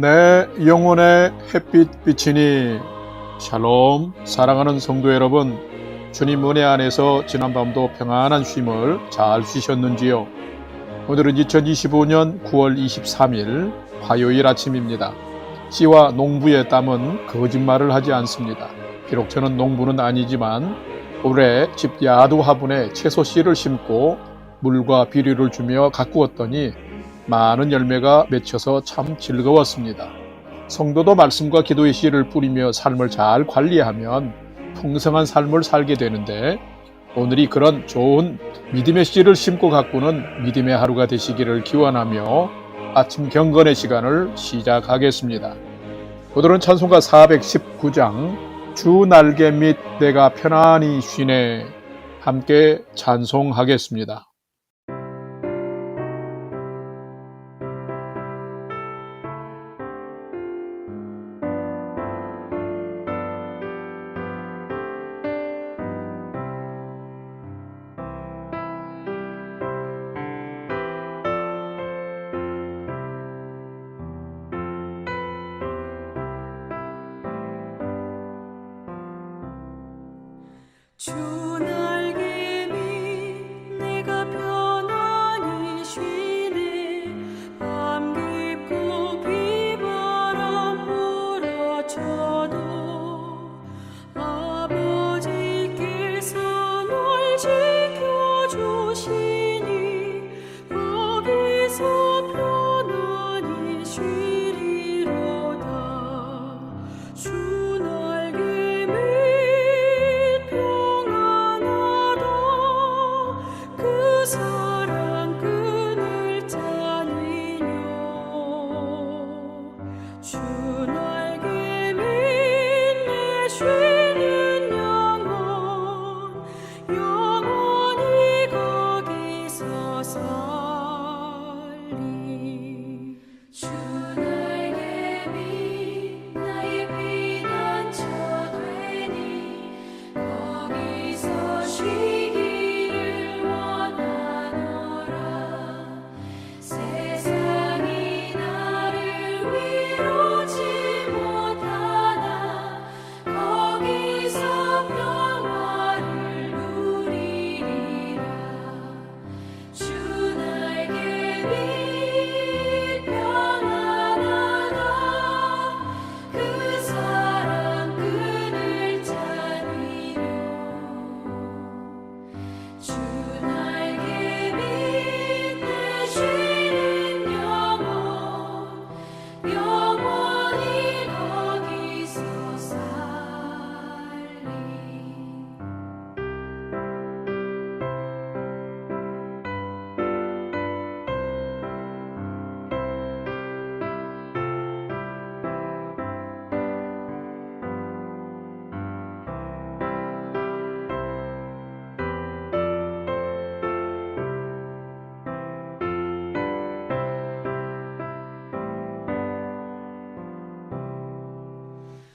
내 영혼의 햇빛 비치니. 샬롬. 사랑하는 성도 여러분 주님 은혜 안에서 지난밤도 평안한 쉼을 잘 쉬셨는지요? 오늘은 2025년 9월 23일 화요일 아침입니다. 씨와 농부의 땀은 거짓말을 하지 않습니다. 비록 저는 농부는 아니지만 올해 집 야두 화분에 채소 씨를 심고 물과 비료를 주며 가꾸었더니 많은 열매가 맺혀서 참 즐거웠습니다. 성도도 말씀과 기도의 씨를 뿌리며 삶을 잘 관리하면 풍성한 삶을 살게 되는데 오늘이 그런 좋은 믿음의 씨를 심고 가꾸는 믿음의 하루가 되시기를 기원하며 아침 경건의 시간을 시작하겠습니다. 오늘은 찬송가 419장 주 날개 밑 내가 편안히 쉬네 함께 찬송하겠습니다. 주날 그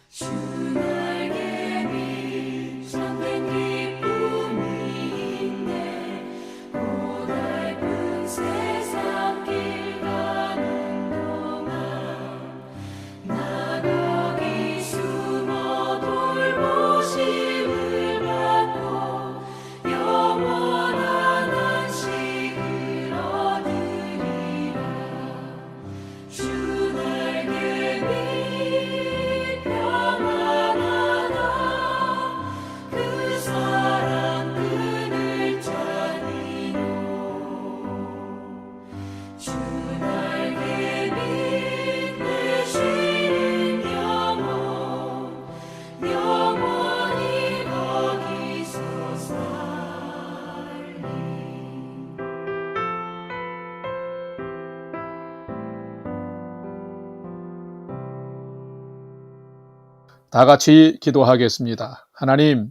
주 다 같이 기도하겠습니다. 하나님,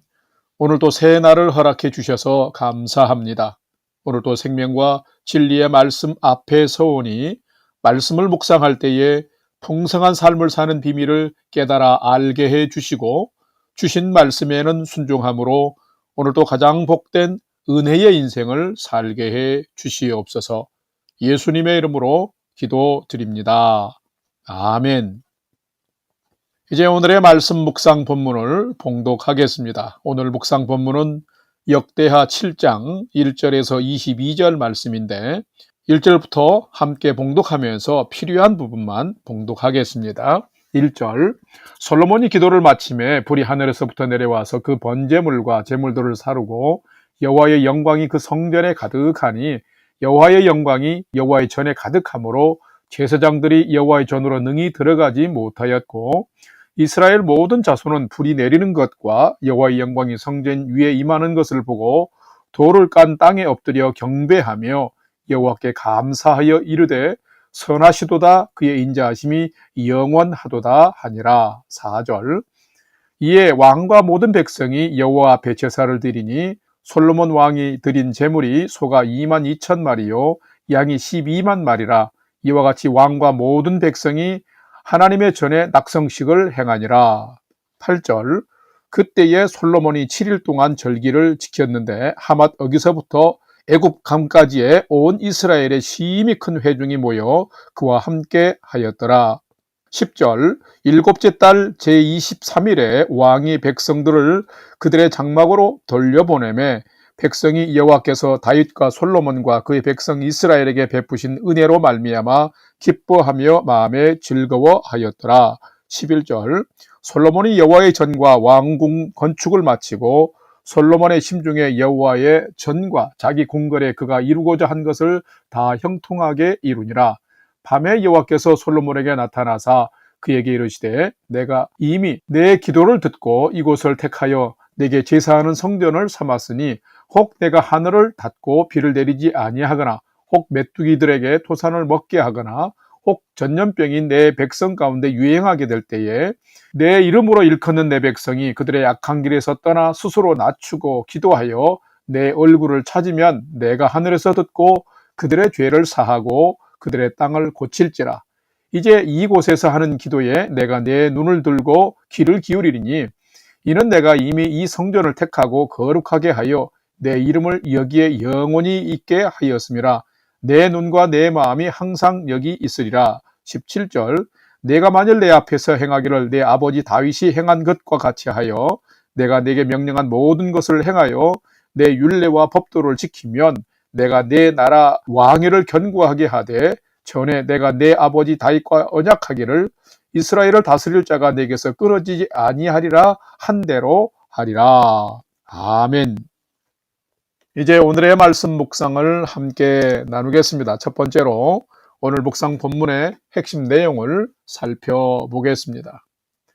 오늘도 새 날을 허락해 주셔서 감사합니다. 오늘도 생명과 진리의 말씀 앞에 서오니 말씀을 묵상할 때에 풍성한 삶을 사는 비밀을 깨달아 알게 해 주시고 주신 말씀에는 순종함으로 오늘도 가장 복된 은혜의 인생을 살게 해 주시옵소서 예수님의 이름으로 기도드립니다. 아멘. 이제 오늘의 말씀 묵상 본문을 봉독하겠습니다. 오늘 묵상 본문은 역대하 7장 1절에서 22절 말씀인데 1절부터 함께 봉독하면서 필요한 부분만 봉독하겠습니다. 1절 솔로몬이 기도를 마침에 불이 하늘에서부터 내려와서 그 번제물과 제물들을 사르고 여호와의 영광이 그 성전에 가득하니 여호와의 영광이 여호와의 전에 가득하므로 제사장들이 여호와의 전으로 능히 들어가지 못하였고 이스라엘 모든 자손은 불이 내리는 것과 여호와의 영광이 성전 위에 임하는 것을 보고 돌을 깐 땅에 엎드려 경배하며 여호와께 감사하여 이르되 선하시도다 그의 인자하심이 영원하도다 하니라. 4절. 이에 왕과 모든 백성이 여호와 앞에 제사를 드리니 솔로몬 왕이 드린 제물이 소가 2만 2천 마리요 양이 12만 마리라. 이와 같이 왕과 모든 백성이 하나님의 전에 낙성식을 행하니라. 8절. 그때에 솔로몬이 7일 동안 절기를 지켰는데 하맛 어기서부터 애굽 감까지에 온 이스라엘의 심히 큰 회중이 모여 그와 함께 하였더라. 10절. 일곱째 달 제23일에 왕이 백성들을 그들의 장막으로 돌려보내매 백성이 여호와께서 다윗과 솔로몬과 그의 백성 이스라엘에게 베푸신 은혜로 말미암아 기뻐하며 마음에 즐거워하였더라. 11절 솔로몬이 여호와의 전과 왕궁 건축을 마치고 솔로몬의 심중에 여호와의 전과 자기 궁궐에 그가 이루고자 한 것을 다 형통하게 이루니라. 밤에 여호와께서 솔로몬에게 나타나사 그에게 이르시되 내가 이미 내 기도를 듣고 이곳을 택하여 내게 제사하는 성전을 삼았으니 혹 내가 하늘을 닫고 비를 내리지 아니하거나 혹 메뚜기들에게 토산을 먹게 하거나 혹 전염병이 내 백성 가운데 유행하게 될 때에 내 이름으로 일컫는 내 백성이 그들의 악한 길에서 떠나 스스로 낮추고 기도하여 내 얼굴을 찾으면 내가 하늘에서 듣고 그들의 죄를 사하고 그들의 땅을 고칠지라. 이제 이곳에서 하는 기도에 내가 내 눈을 들고 귀를 기울이리니 이는 내가 이미 이 성전을 택하고 거룩하게 하여 내 이름을 여기에 영원히 있게 하였음이라. 내 눈과 내 마음이 항상 여기 있으리라. 17절 내가 만일 내 앞에서 행하기를 내 아버지 다윗이 행한 것과 같이 하여 내가 내게 명령한 모든 것을 행하여 내 율례와 법도를 지키면 내가 내 나라 왕위를 견고하게 하되 전에 내가 내 아버지 다윗과 언약하기를 이스라엘을 다스릴 자가 내게서 끊어지지 아니하리라 한 대로 하리라. 아멘. 이제 오늘의 말씀 묵상을 함께 나누겠습니다. 첫 번째로 오늘 묵상 본문의 핵심 내용을 살펴보겠습니다.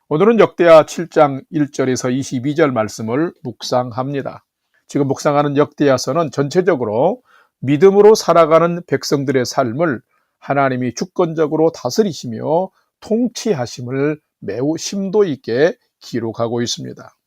오늘은 역대하 7장 1절에서 22절 말씀을 묵상합니다. 지금 묵상하는 역대하서는 전체적으로 믿음으로 살아가는 백성들의 삶을 하나님이 주권적으로 다스리시며 통치하심을 매우 심도 있게 기록하고 있습니다.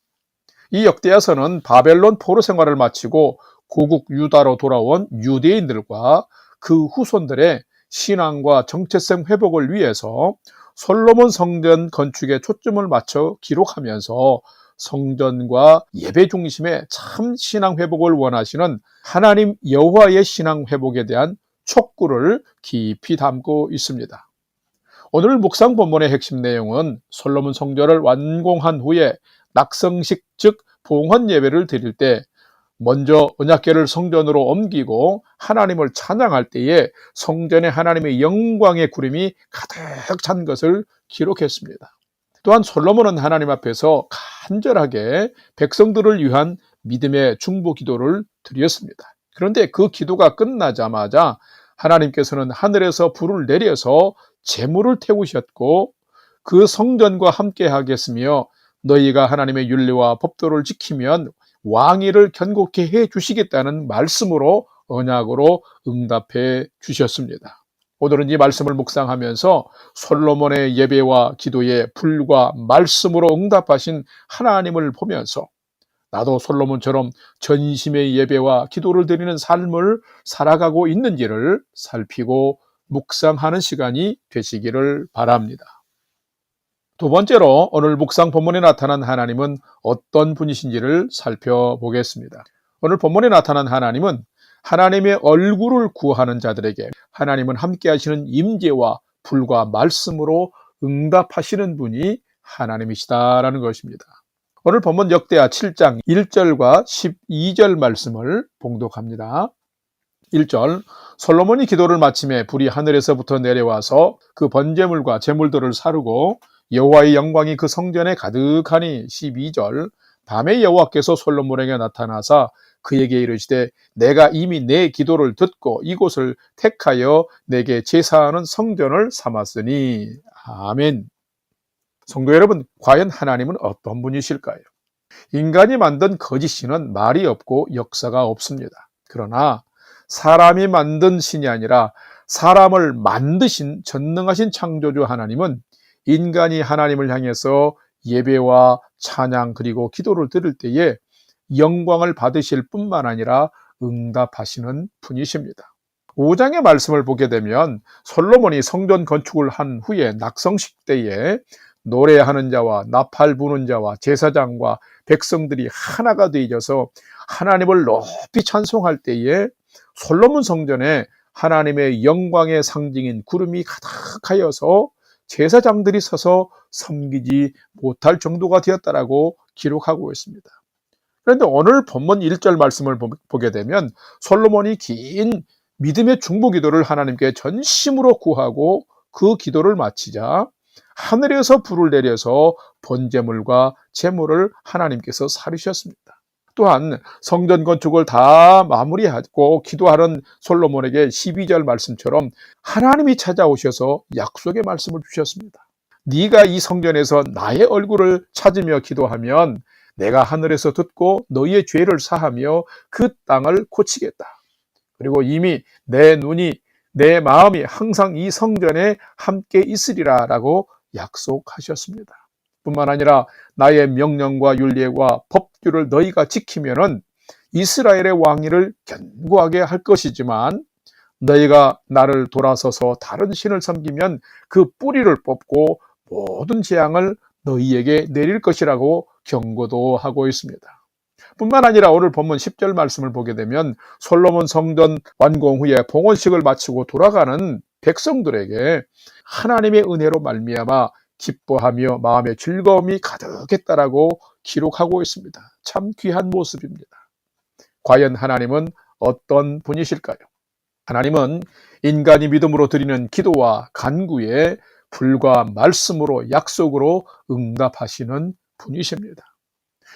이 역대하서는 바벨론 포로 생활을 마치고 고국 유다로 돌아온 유대인들과 그 후손들의 신앙과 정체성 회복을 위해서 솔로몬 성전 건축에 초점을 맞춰 기록하면서 성전과 예배 중심의 참 신앙 회복을 원하시는 하나님 여호와의 신앙 회복에 대한 촉구를 깊이 담고 있습니다. 오늘 묵상 본문의 핵심 내용은 솔로몬 성전을 완공한 후에 낙성식 즉 봉헌 예배를 드릴 때 먼저 언약궤를 성전으로 옮기고 하나님을 찬양할 때에 성전에 하나님의 영광의 구름이 가득 찬 것을 기록했습니다. 또한 솔로몬은 하나님 앞에서 간절하게 백성들을 위한 믿음의 중보 기도를 드렸습니다. 그런데 그 기도가 끝나자마자 하나님께서는 하늘에서 불을 내려서 재물을 태우셨고 그 성전과 함께 하겠으며 너희가 하나님의 윤리와 법도를 지키면 왕위를 견고케 해 주시겠다는 말씀으로 언약으로 응답해 주셨습니다. 오늘은 이 말씀을 묵상하면서 솔로몬의 예배와 기도에 불과 말씀으로 응답하신 하나님을 보면서 나도 솔로몬처럼 전심의 예배와 기도를 드리는 삶을 살아가고 있는지를 살피고 묵상하는 시간이 되시기를 바랍니다. 두 번째로 오늘 묵상 본문에 나타난 하나님은 어떤 분이신지를 살펴보겠습니다. 오늘 본문에 나타난 하나님은 하나님의 얼굴을 구하는 자들에게 하나님은 함께 하시는 임재와 불과 말씀으로 응답하시는 분이 하나님이시다라는 것입니다. 오늘 본문 역대하 7장 1절과 12절 말씀을 봉독합니다. 1절 솔로몬이 기도를 마침에 불이 하늘에서부터 내려와서 그 번제물과 제물들을 사르고 여호와의 영광이 그 성전에 가득하니 12절 밤에 여호와께서 솔로몬에게 나타나사 그에게 이르시되 내가 이미 내 기도를 듣고 이곳을 택하여 내게 제사하는 성전을 삼았으니 아멘. 성도 여러분, 과연 하나님은 어떤 분이실까요? 인간이 만든 거짓 신은 말이 없고 역사가 없습니다. 그러나 사람이 만든 신이 아니라 사람을 만드신 전능하신 창조주 하나님은 인간이 하나님을 향해서 예배와 찬양 그리고 기도를 드릴 때에 영광을 받으실 뿐만 아니라 응답하시는 분이십니다. 5장의 말씀을 보게 되면 솔로몬이 성전 건축을 한 후에 낙성식 때에 노래하는 자와 나팔 부는 자와 제사장과 백성들이 하나가 되어져서 하나님을 높이 찬송할 때에 솔로몬 성전에 하나님의 영광의 상징인 구름이 가득하여서 제사장들이 서서 섬기지 못할 정도가 되었다라고 기록하고 있습니다. 그런데 오늘 본문 1절 말씀을 보- 보게 되면 솔로몬이 긴 믿음의 중보 기도를 하나님께 전심으로 구하고 그 기도를 마치자 하늘에서 불을 내려서 번제물과 제물을 하나님께서 사르셨습니다. 또한 성전 건축을 다 마무리하고 기도하는 솔로몬에게 12절 말씀처럼 하나님이 찾아오셔서 약속의 말씀을 주셨습니다. 네가 이 성전에서 나의 얼굴을 찾으며 기도하면 내가 하늘에서 듣고 너희의 죄를 사하며 그 땅을 고치겠다. 그리고 이미 내 눈이 내 마음이 항상 이 성전에 함께 있으리라라고 약속하셨습니다. 뿐만 아니라 나의 명령과 윤례와 법규를 너희가 지키면은 이스라엘의 왕위를 견고하게 할 것이지만 너희가 나를 돌아서서 다른 신을 섬기면 그 뿌리를 뽑고 모든 재앙을 너희에게 내릴 것이라고 경고도 하고 있습니다. 뿐만 아니라 오늘 본문 10절 말씀을 보게 되면 솔로몬 성전 완공 후에 봉헌식을 마치고 돌아가는 백성들에게 하나님의 은혜로 말미암아 기뻐하며 마음의 즐거움이 가득했다라고 기록하고 있습니다. 참 귀한 모습입니다. 과연 하나님은 어떤 분이실까요? 하나님은 인간이 믿음으로 드리는 기도와 간구에 불과 말씀으로 약속으로 응답하시는 분이십니다.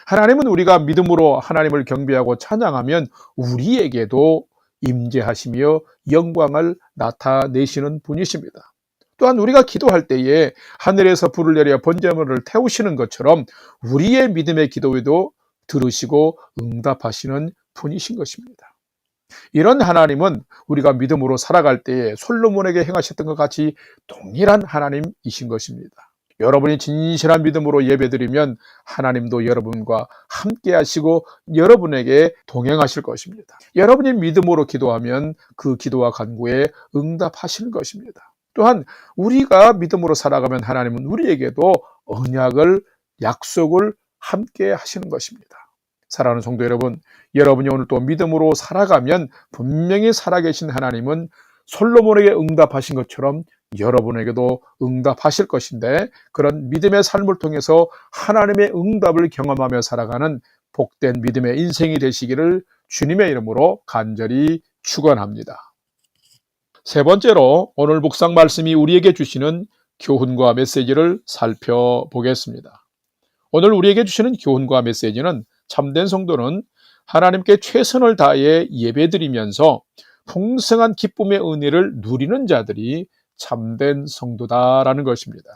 하나님은 우리가 믿음으로 하나님을 경배하고 찬양하면 우리에게도 임재하시며 영광을 나타내시는 분이십니다. 또한 우리가 기도할 때에 하늘에서 불을 내려 번제물을 태우시는 것처럼 우리의 믿음의 기도에도 들으시고 응답하시는 분이신 것입니다. 이런 하나님은 우리가 믿음으로 살아갈 때에 솔로몬에게 행하셨던 것 같이 동일한 하나님이신 것입니다. 여러분이 진실한 믿음으로 예배드리면 하나님도 여러분과 함께 하시고 여러분에게 동행하실 것입니다. 여러분이 믿음으로 기도하면 그 기도와 간구에 응답하시는 것입니다. 또한 우리가 믿음으로 살아가면 하나님은 우리에게도 언약을 약속을 함께 하시는 것입니다. 사랑하는 성도 여러분, 여러분이 오늘 또 믿음으로 살아가면 분명히 살아계신 하나님은 솔로몬에게 응답하신 것처럼 여러분에게도 응답하실 것인데 그런 믿음의 삶을 통해서 하나님의 응답을 경험하며 살아가는 복된 믿음의 인생이 되시기를 주님의 이름으로 간절히 축원합니다. 세 번째로 오늘 묵상 말씀이 우리에게 주시는 교훈과 메시지를 살펴보겠습니다. 오늘 우리에게 주시는 교훈과 메시지는 참된 성도는 하나님께 최선을 다해 예배드리면서 풍성한 기쁨의 은혜를 누리는 자들이 참된 성도다라는 것입니다.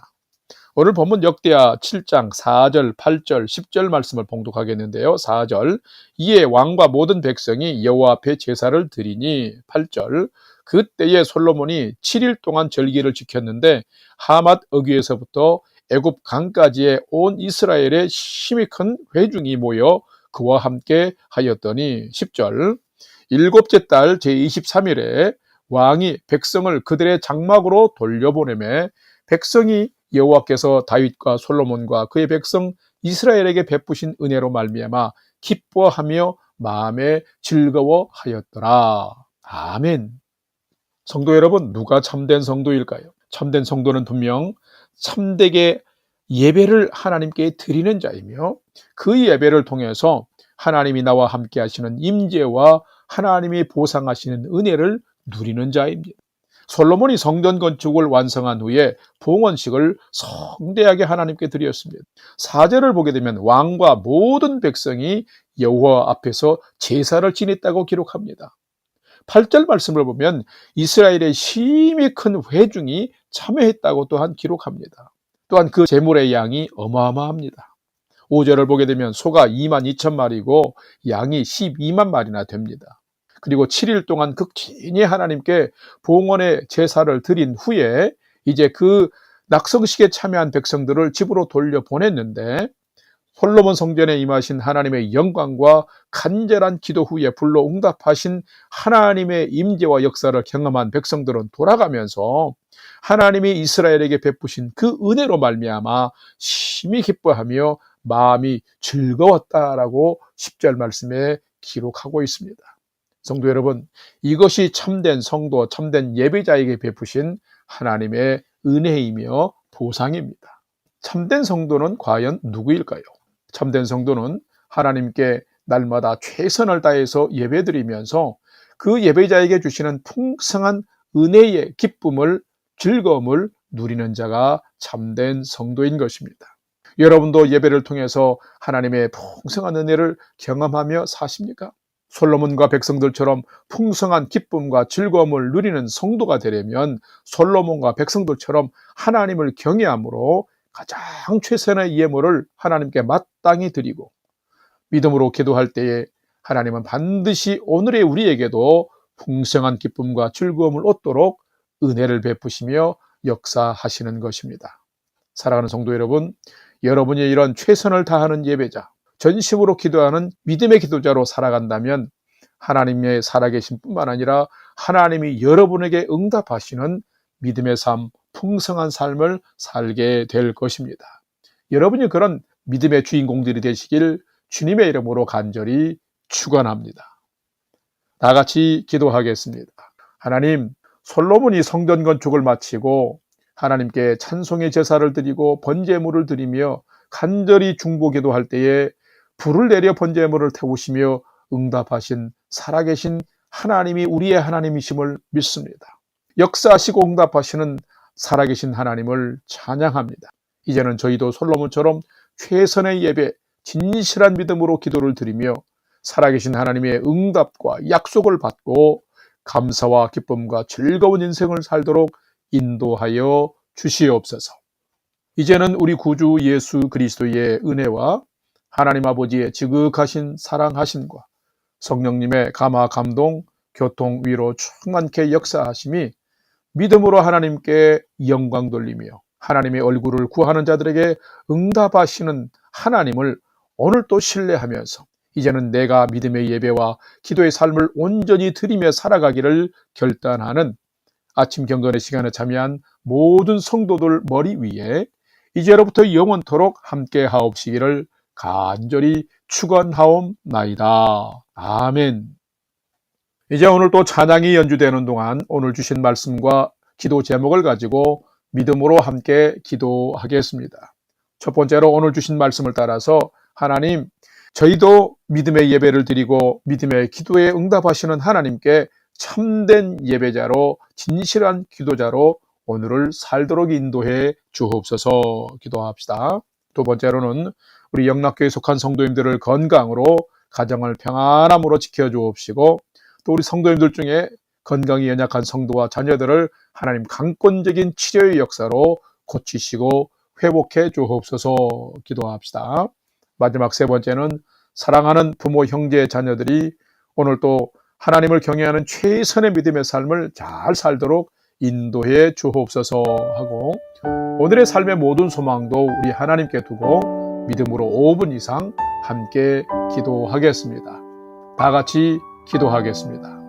오늘 본문 역대하 7장 4절, 8절, 10절 말씀을 봉독하겠는데요. 4절 이에 왕과 모든 백성이 여호와 앞에 제사를 드리니 8절 그때에 솔로몬이 7일 동안 절기를 지켰는데 하맛 어귀에서부터 애굽 강까지의 온 이스라엘의 힘이 큰 회중이 모여 그와 함께 하였더니 10절 일곱째 달 제23일에 왕이 백성을 그들의 장막으로 돌려보내매 백성이 여호와께서 다윗과 솔로몬과 그의 백성 이스라엘에게 베푸신 은혜로 말미암아 기뻐하며 마음에 즐거워하였더라. 아멘. 성도 여러분, 누가 참된 성도일까요? 참된 성도는 분명 참되게 예배를 하나님께 드리는 자이며 그 예배를 통해서 하나님이 나와 함께 하시는 임재와 하나님이 보상하시는 은혜를 누리는 자입니다. 솔로몬이 성전 건축을 완성한 후에 봉헌식을 성대하게 하나님께 드렸습니다. 사절을 보게 되면 왕과 모든 백성이 여호와 앞에서 제사를 지냈다고 기록합니다. 8절 말씀을 보면 이스라엘의 심히 큰 회중이 참여했다고 또한 기록합니다. 또한 그 제물의 양이 어마어마합니다. 5절을 보게 되면 소가 2만 2천 마리고 양이 12만 마리나 됩니다. 그리고 7일 동안 극진히 하나님께 봉헌의 제사를 드린 후에 이제 그 낙성식에 참여한 백성들을 집으로 돌려 보냈는데 솔로몬 성전에 임하신 하나님의 영광과 간절한 기도 후에 불러 응답하신 하나님의 임재와 역사를 경험한 백성들은 돌아가면서 하나님이 이스라엘에게 베푸신 그 은혜로 말미암아 심히 기뻐하며 마음이 즐거웠다라고 10절 말씀에 기록하고 있습니다. 성도 여러분, 이것이 참된 성도, 참된 예배자에게 베푸신 하나님의 은혜이며 보상입니다. 참된 성도는 과연 누구일까요? 참된 성도는 하나님께 날마다 최선을 다해서 예배드리면서 그 예배자에게 주시는 풍성한 은혜의 기쁨을 즐거움을 누리는 자가 참된 성도인 것입니다. 여러분도 예배를 통해서 하나님의 풍성한 은혜를 경험하며 사십니까? 솔로몬과 백성들처럼 풍성한 기쁨과 즐거움을 누리는 성도가 되려면 솔로몬과 백성들처럼 하나님을 경외함으로 가장 최선의 예물을 하나님께 마땅히 드리고 믿음으로 기도할 때에 하나님은 반드시 오늘의 우리에게도 풍성한 기쁨과 즐거움을 얻도록 은혜를 베푸시며 역사하시는 것입니다. 사랑하는 성도 여러분, 여러분이 이런 최선을 다하는 예배자, 전심으로 기도하는 믿음의 기도자로 살아간다면 하나님의 살아계신 뿐만 아니라 하나님이 여러분에게 응답하시는 믿음의 삶, 풍성한 삶을 살게 될 것입니다. 여러분이 그런 믿음의 주인공들이 되시길 주님의 이름으로 간절히 축원합니다. 다 같이 기도하겠습니다. 하나님, 솔로몬이 성전 건축을 마치고 하나님께 찬송의 제사를 드리고 번제물을 드리며 간절히 중보기도할 때에 불을 내려 번제물을 태우시며 응답하신 살아계신 하나님이 우리의 하나님이심을 믿습니다. 역사하시고 응답하시는 살아계신 하나님을 찬양합니다. 이제는 저희도 솔로몬처럼 최선의 예배, 진실한 믿음으로 기도를 드리며 살아계신 하나님의 응답과 약속을 받고 감사와 기쁨과 즐거운 인생을 살도록 인도하여 주시옵소서. 이제는 우리 구주 예수 그리스도의 은혜와 하나님 아버지의 지극하신 사랑하심과 성령님의 감화 감동, 교통 위로 충만케 역사하심이 믿음으로 하나님께 영광 돌리며 하나님의 얼굴을 구하는 자들에게 응답하시는 하나님을 오늘 또 신뢰하면서 이제는 내가 믿음의 예배와 기도의 삶을 온전히 드리며 살아가기를 결단하는 아침 경건의 시간에 참여한 모든 성도들 머리 위에 이제로부터 영원토록 함께 하옵시기를 간절히 축원하옵나이다. 아멘. 이제 오늘 또 찬양이 연주되는 동안 오늘 주신 말씀과 기도 제목을 가지고 믿음으로 함께 기도하겠습니다. 첫 번째로 오늘 주신 말씀을 따라서 하나님, 저희도 믿음의 예배를 드리고 믿음의 기도에 응답하시는 하나님께 참된 예배자로 진실한 기도자로 오늘을 살도록 인도해 주옵소서 기도합시다. 두 번째로는 우리 영락교에 속한 성도님들을 건강으로 가정을 평안함으로 지켜 주옵시고 또 우리 성도님들 중에 건강이 연약한 성도와 자녀들을 하나님 강권적인 치료의 역사로 고치시고 회복해 주옵소서 기도합시다. 마지막 세 번째는 사랑하는 부모, 형제, 자녀들이 오늘 또 하나님을 경외하는 최선의 믿음의 삶을 잘 살도록 인도해 주옵소서 하고 오늘의 삶의 모든 소망도 우리 하나님께 두고 믿음으로 5분 이상 함께 기도하겠습니다. 다 같이 기도하겠습니다.